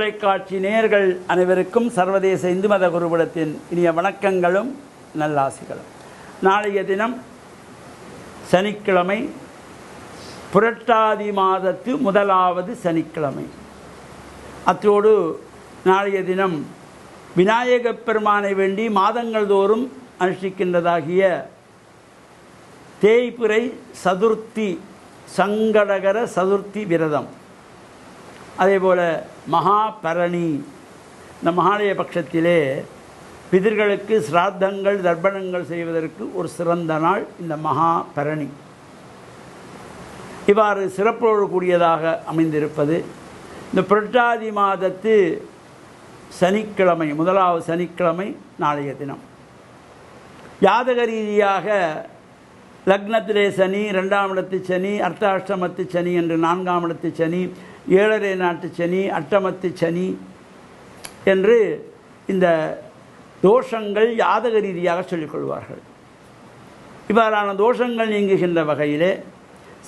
தொலைக்காட்சி நேர்கள் அனைவருக்கும் சர்வதேச இந்து மத குருபடத்தின் இனிய வணக்கங்களும் நல்லாசிகளும். நாளைய தினம் சனிக்கிழமை புரட்டாதி மாதத்து முதலாவது சனிக்கிழமை. அத்தோடு நாளைய தினம் விநாயகப் பெருமானை வேண்டி மாதங்கள் தோறும் அனுஷ்டிக்கின்றதாகிய தேய்பிறை சதுர்த்தி சங்கடகர சதுர்த்தி விரதம். அதே போல் மகாபரணி இந்த மகாலய பட்சத்திலே பிதர்களுக்கு சிராத்தங்கள் தர்ப்பணங்கள் செய்வதற்கு ஒரு சிறந்த நாள் இந்த மகாபரணி. இவ்வாறு சிறப்போடு கூடியதாக அமைந்திருப்பது இந்த புரட்டாதி மாதத்து சனிக்கிழமை முதலாவது சனிக்கிழமை நாளைய தினம். ஜாதக ரீதியாக லக்னத்திலே சனி ரெண்டாம் இடத்து சனி அர்த்தாஷ்டமத்து சனி என்று நான்காம் இடத்து சனி ஏழரை நாட்டு சனி அட்டமத்து சனி என்று இந்த தோஷங்கள் யாதக ரீதியாக சொல்லிக்கொள்வார்கள் இவ்வாறான தோஷங்கள் நீங்குகின்ற வகையிலே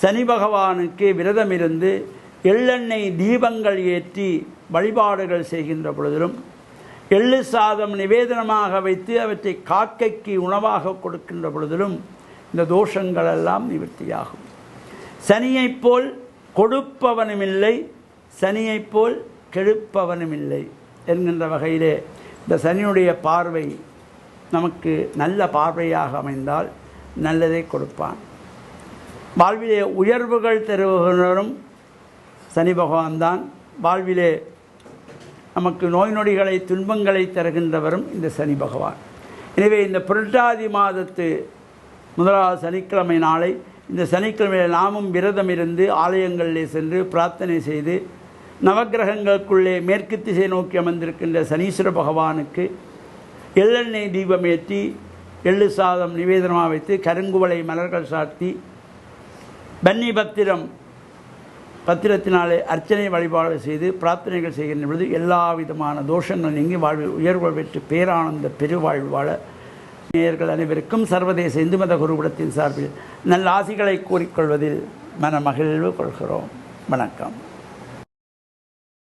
சனி பகவானுக்கு விரதமிருந்து எள்ளெண்ணெய் தீபங்கள் ஏற்றி வழிபாடுகள் செய்கின்ற பொழுதிலும் எள்ளு சாதம் நிவேதனமாக வைத்து அவற்றை காக்கைக்கு உணவாக கொடுக்கின்ற பொழுதிலும் இந்த தோஷங்களெல்லாம் நிவர்த்தியாகும். சனியைப் போல் கொடுப்பவனுமில்லை சனியைப் போல் கெடுப்பவனுமில்லை என்கின்ற வகையிலே இந்த சனியுடைய பார்வை நமக்கு நல்ல பார்வையாக அமைந்தால் நல்லதை கொடுப்பான். வாழ்விலே உயர்வுகள் தருவரும் சனி பகவான் தான் வாழ்விலே நமக்கு நோய் நொடிகளை துன்பங்களை தருகின்றவரும் இந்த சனி பகவான். எனவே இந்த புரட்டாதி மாதத்து முதலாவது சனிக்கிழமை நாளை இந்த சனிக்கிழமையில் நாமும் விரதம் இருந்து ஆலயங்களிலே சென்று பிரார்த்தனை செய்து நவக்கிரகங்களுக்குள்ளே மேற்கு திசை நோக்கி அமர்ந்திருக்கின்ற சனீஸ்வர பகவானுக்கு எள்ளெண்ணெய் தீபம் ஏற்றி எள்ளு சாதம் நிவேதனமாக வைத்து கருங்குவளை மலர்கள் சாத்தி பன்னி பத்திரம் பத்திரத்தினாலே அர்ச்சனை வழிபாடு செய்து பிரார்த்தனைகள் செய்கின்ற பொழுது எல்லா விதமான தோஷங்கள் நீங்கி வாழ்வில் உயர்வு பெற்று பேரானந்த பெருவாழ்வு வாழ நேயர்கள் அனைவருக்கும் சர்வதேச இந்து மத குருகுலத்தின் சார்பில் நல்ல ஆசிகளை கூறிக்கொள்வதில் மன மகிழ்வு கொள்கிறோம். வணக்கம்.